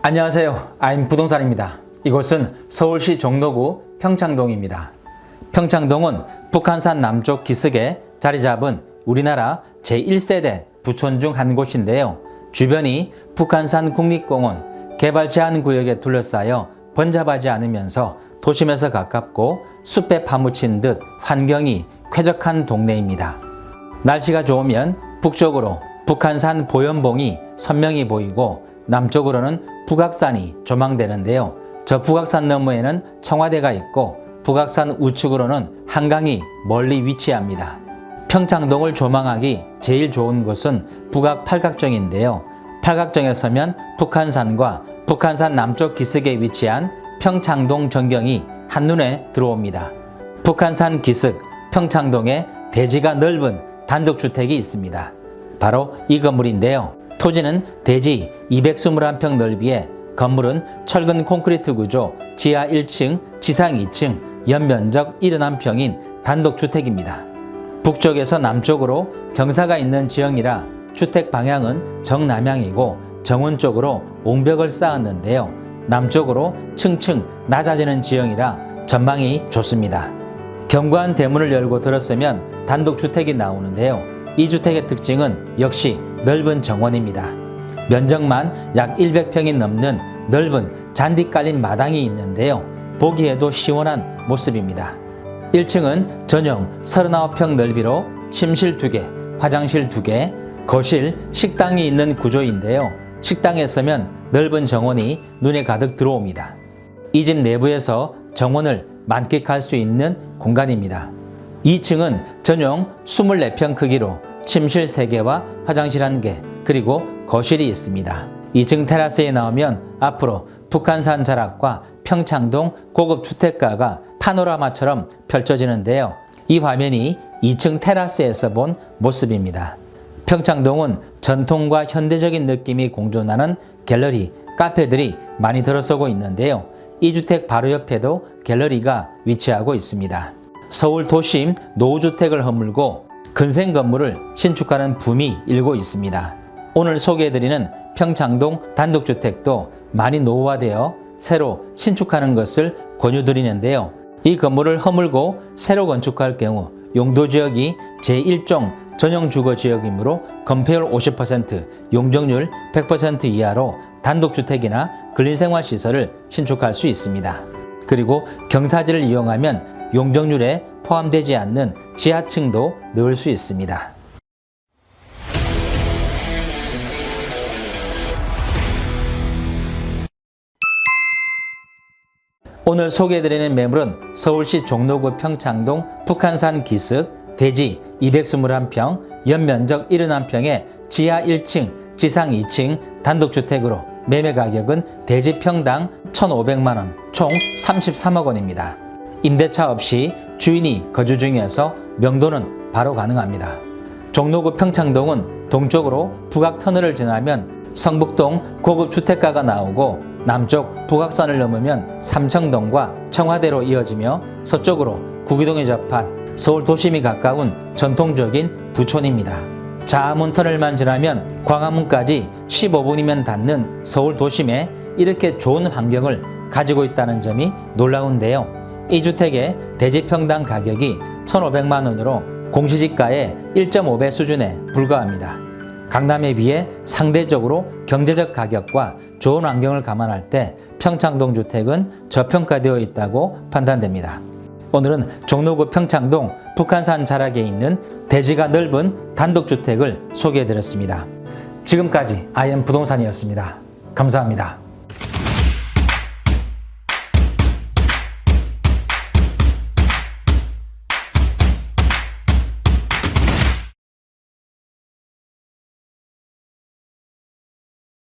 안녕하세요. 아임 부동산입니다. 이곳은 서울시 종로구 평창동입니다. 평창동은 북한산 남쪽 기슭에 자리 잡은 우리나라 제1세대 부촌 중 한 곳인데요. 주변이 북한산 국립공원 개발 제한 구역에 둘러싸여 번잡하지 않으면서 도심에서 가깝고 숲에 파묻힌 듯 환경이 쾌적한 동네입니다. 날씨가 좋으면 북쪽으로 북한산 보연봉이 선명히 보이고 남쪽으로는 북악산이 조망되는데요. 저 북악산 너머에는 청와대가 있고 북악산 우측으로는 한강이 멀리 위치합니다. 평창동을 조망하기 제일 좋은 곳은 북악 팔각정인데요. 팔각정에 서면 북한산과 북한산 남쪽 기슭에 위치한 평창동 전경이 한눈에 들어옵니다. 북한산 기슭 평창동에 대지가 넓은 단독주택이 있습니다. 바로 이 건물인데요. 토지는 대지 221평 넓이에 건물은 철근 콘크리트 구조 지하 1층, 지상 2층, 연면적 71평인 단독주택입니다. 북쪽에서 남쪽으로 경사가 있는 지형이라 주택 방향은 정남향이고 정원 쪽으로 옹벽을 쌓았는데요. 남쪽으로 층층 낮아지는 지형이라 전망이 좋습니다. 견고한 대문을 열고 들었으면 단독주택이 나오는데요. 이 주택의 특징은 역시 넓은 정원입니다. 면적만 약 100평이 넘는 넓은 잔디 깔린 마당이 있는데요. 보기에도 시원한 모습입니다. 1층은 전용 39평 넓이로 침실 2개, 화장실 2개, 거실, 식당이 있는 구조인데요. 식당에 서면 넓은 정원이 눈에 가득 들어옵니다. 이 집 내부에서 정원을 만끽할 수 있는 공간입니다. 2층은 전용 24평 크기로 침실 3개와 화장실 1개, 그리고 거실이 있습니다. 2층 테라스에 나오면 앞으로 북한산 자락과 평창동 고급 주택가가 파노라마처럼 펼쳐지는데요. 이 화면이 2층 테라스에서 본 모습입니다. 평창동은 전통과 현대적인 느낌이 공존하는 갤러리, 카페들이 많이 들어서고 있는데요. 이 주택 바로 옆에도 갤러리가 위치하고 있습니다. 서울 도심 노후주택을 허물고 근생 건물을 신축하는 붐이 일고 있습니다. 오늘 소개해드리는 평창동 단독주택도 많이 노후화되어 새로 신축하는 것을 권유드리는데요. 이 건물을 허물고 새로 건축할 경우 용도 지역이 제1종 전용 주거 지역이므로 건폐율 50%, 용적률 100% 이하로 단독주택이나 근린생활시설을 신축할 수 있습니다. 그리고 경사지를 이용하면 용적률에 포함되지 않는 지하층도 넣을 수 있습니다. 오늘 소개해드리는 매물은 서울시 종로구 평창동 북한산 기슭 대지 221평, 연면적 71평의 지하 1층, 지상 2층 단독주택으로 매매 가격은 대지 평당 1,500만 원, 총 33억 원입니다. 임대차 없이 주인이 거주 중이어서 명도는 바로 가능합니다. 종로구 평창동은 동쪽으로 북악 터널을 지나면 성북동 고급 주택가가 나오고 남쪽 북악산을 넘으면 삼청동과 청와대로 이어지며 서쪽으로 구기동에 접한 서울 도심이 가까운 전통적인 부촌입니다. 자아문 터널만 지나면 광화문까지 15분이면 닿는 서울 도심에 이렇게 좋은 환경을 가지고 있다는 점이 놀라운데요. 이 주택의 대지평당 가격이 1,500만 원으로 공시지가의 1.5배 수준에 불과합니다. 강남에 비해 상대적으로 경제적 가격과 좋은 환경을 감안할 때 평창동 주택은 저평가되어 있다고 판단됩니다. 오늘은 종로구 평창동 북한산 자락에 있는 대지가 넓은 단독주택을 소개해 드렸습니다. 지금까지 아이엠 부동산이었습니다. 감사합니다.